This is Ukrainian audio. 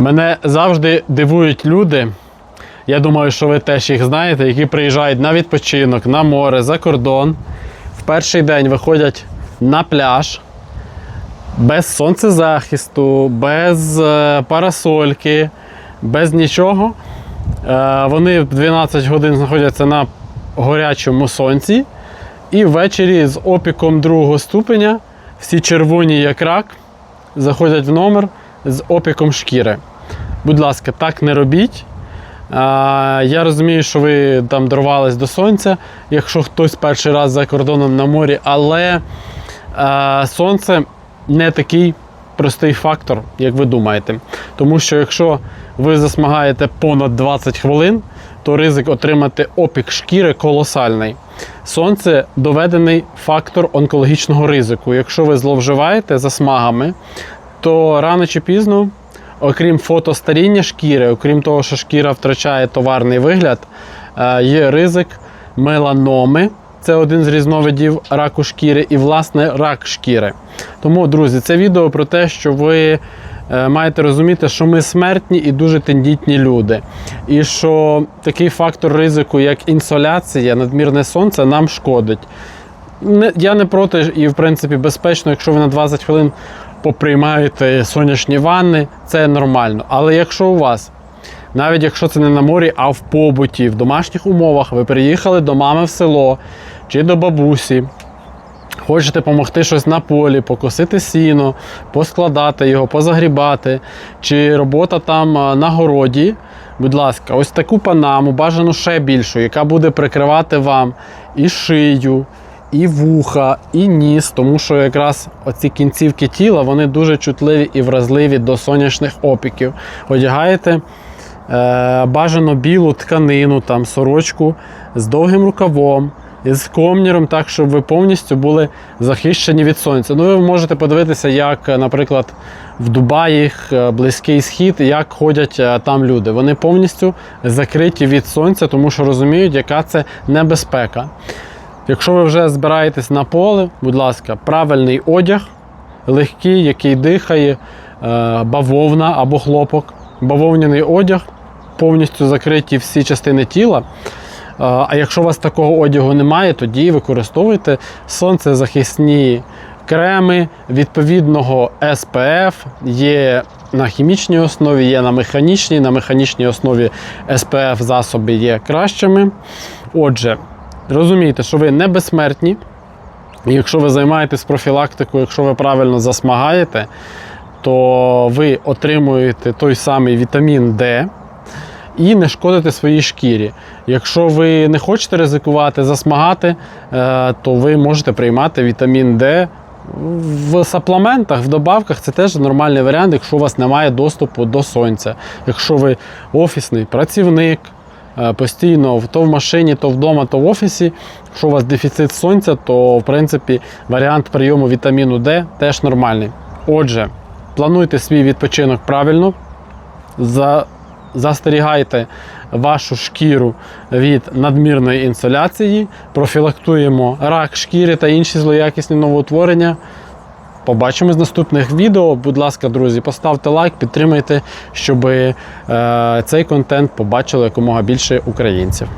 Мене завжди дивують люди. Я думаю, що ви теж їх знаєте, які приїжджають на відпочинок, на море, за кордон. В перший день виходять на пляж без сонцезахисту, без е, парасольки, без нічого. Е, Вони в 12 годин знаходяться на горячому сонці. І ввечері з опіком другого ступеня, всі червоні як рак, заходять в номер з опіком шкіри. Будь ласка, так не робіть. Я розумію, що ви там дорвались до сонця, якщо хтось перший раз за кордоном на морі, але сонце не такий простий фактор, як ви думаєте. Тому що якщо ви засмагаєте понад 20 хвилин, то ризик отримати опік шкіри колосальний. Сонце доведений фактор онкологічного ризику. Якщо ви зловживаєте засмагами, то рано чи пізно, окрім фотостаріння шкіри, окрім того, що шкіра втрачає товарний вигляд, е, є ризик меланоми. Це один з різновидів раку шкіри і, власне, рак шкіри. Тому, друзі, це відео про те, що ви е, маєте розуміти, що ми смертні і дуже тендітні люди. І що такий фактор ризику, як інсоляція, надмірне сонце, нам шкодить. Я не проти, і в принципі безпечно, якщо ви на 20 хвилин поприймаєте сонячні ванни, це нормально. Але якщо у вас, навіть якщо це не на морі, а в побуті, в домашніх умовах, ви приїхали до мами в село чи до бабусі, хочете допомогти щось на полі, покосити сіно, поскладати його, позагрібати, чи робота там на городі. Будь ласка, ось таку панаму, бажано ще більшу, яка буде прикривати вам і шию, і вуха, і ніс, тому що якраз оці кінцівки тіла вони дуже чутливі і вразливі до сонячних опіків. Одягаєте е, бажано білу тканину, там, сорочку з довгим рукавом. Із комніром, так, щоб ви повністю були захищені від сонця. Ну, ви можете подивитися, як, наприклад, в Дубаї, Близький Схід, як ходять е, там люди. Вони повністю закриті від сонця, тому що розуміють, яка це небезпека. Якщо ви вже збираєтесь на поле, будь ласка, правильний одяг, легкий, який дихає, е, бавовна або хлопок, бавовняний одяг, повністю закриті всі частини тіла. Е, А якщо у вас такого одягу немає, тоді використовуйте сонцезахисні креми відповідного SPF, є на хімічній основі, є на механічній. На механічній основі SPF засоби є кращими. Отже, розумійте, що ви не безсмертні. І Якщо ви займаєтесь профілактикою, якщо ви правильно засмагаєте, то ви отримуєте той самий вітамін D і не шкодите своїй шкірі. Якщо ви не хочете ризикувати, засмагати, е, то ви можете приймати вітамін D в саплементах, в добавках. Це теж нормальний варіант, якщо у вас немає доступу до сонця. Якщо ви офісний працівник, постійно то в машині, то вдома, то в офісі. Якщо у вас дефіцит сонця, то в принципі варіант прийому вітаміну D теж нормальний. Отже, плануйте свій відпочинок правильно. За, застерігайте вашу шкіру від надмірної інсоляції, профілактуємо рак шкіри та інші злоякісні новоутворення. Побачимось в наступних відео. Будь ласка, друзі, поставте лайк, підтримайте, щоб е, цей контент побачили якомога більше українців.